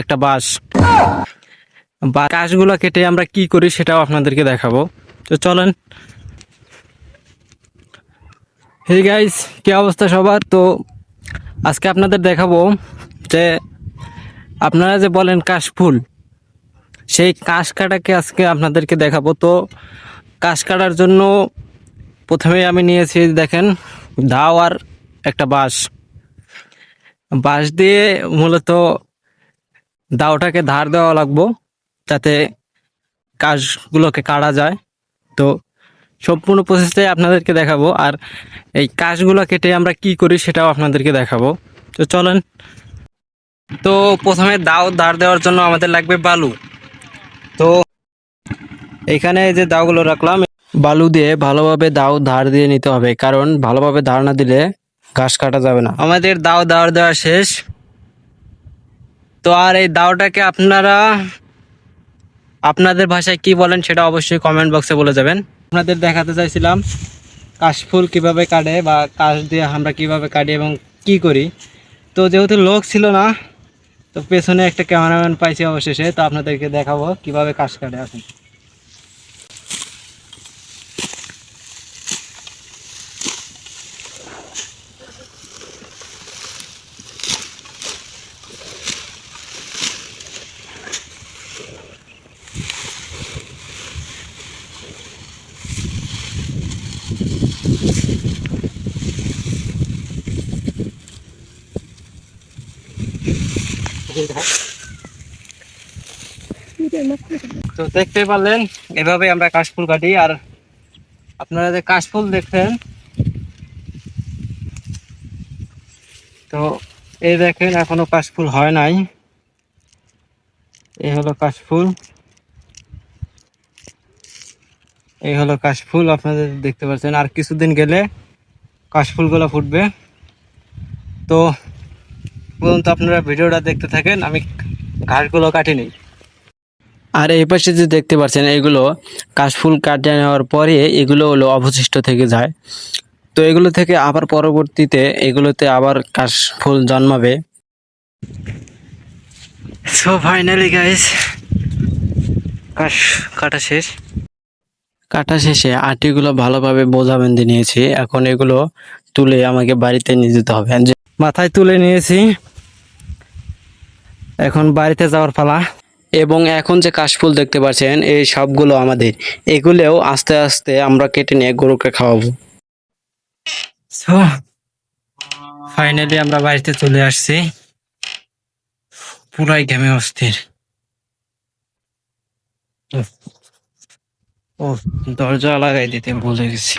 একটা বাঁশ বা কাশগুলো কেটে আমরা কি করি সেটাও আপনাদেরকে দেখাবো। তো চলেন। হে গাইস কি অবস্থা সবার? তো আজকে আপনাদের দেখাবো যে আপনারা যে বলেন কাশফুল সেই কাশ কাটাকে আজকে আপনাদেরকে দেখাবো। তো কাশ কাটার জন্য প্রথমে আমি নিয়েছি, দেখেন ধাও আর একটা বাঁশ। বাঁশ দিয়ে মূলত দাওটাকে ধার দেওয়া লাগবো, যাতে কাশগুলোকে কাটা যায়। তো সম্পূর্ণ প্রসেসটাই আপনাদেরকে দেখাবো, আর এই কাশগুলো কেটে আমরা কি করি সেটাও আপনাদেরকে দেখাবো। তো চলেন। তো প্রথমে দাও ধার দেওয়ার জন্য আমাদের লাগবে বালু। তো এখানে যে দাওগুলো রাখলাম, বালু দিয়ে ভালোভাবে দাও ধার দিয়ে নিতে হবে, কারণ ভালোভাবে ধার না দিলে ঘাস কাটা যাবে না। আমাদের দাও ধার দেওয়া শেষ। তো আর এই দাওটাকে আপনারা আপনাদের ভাষায় কি বলেন সেটা অবশ্যই কমেন্ট বক্সে বলে যাবেন। আপনাদের দেখাতে চাইছিলাম কাশফুল কীভাবে কাটে বা কাশ দিয়ে আমরা কীভাবে কাটি এবং কি করি। তো যেহেতু লোক ছিল না, তো পেছনে একটা ক্যামেরাম্যান পাইছি অবশেষে, তো আপনাদেরকে দেখাবো কীভাবে কাশ কাটে আসুন তো দেখতে পারলেন, এভাবে আমরা কাশফুল কাটি। আর আপনারা যে কাশফুল দেখছেন, তো এই দেখেন এখনও কাশফুল হয় নাই। এই হলো কাশফুল। এই হলো কাশফুল, আপনাদের দেখতে পাচ্ছেন। আর কিছুদিন গেলে কাশফুলগুলো ফুটবে। তো, পর্যন্ত আপনারা ভিডিওটা দেখতে থাকেন, আমি ঘাসগুলো কাটি নিই। আর এই পাশে যে দেখতে পাচ্ছেন, এগুলো কাশফুল কাটিয়ে নেওয়ার পরে এগুলো হলো অবশিষ্ট থেকে যায়। তো এগুলো থেকে আবার পরবর্তীতে এগুলোতে আবার কাশফুল জন্মাবে। সো ফাইনালি গাইস কাশ কাটা শেষ। কাটা শেষে আটিগুলো ভালোভাবে বোঝা বেঁধে নিয়েছি। এখন এগুলো তুলে আমাকে বাড়িতে নিয়ে যেতে হবে। মাথায় তুলে নিয়েছি। এখন বাড়িতে যাওয়ার পালা। এবং এখন যে কাশফুল দেখতে পাচ্ছেন, এই সবগুলো আমাদের। এগুলোও আস্তে আস্তে আমরা কেটে নিয়ে গরুকে খাওয়াবো। ফাইনালি আমরা বাড়িতে চলে আসছি। পুরাই ঘেমে অস্থির। ও দরজা লাগাই দিতে ভুলে গেছি।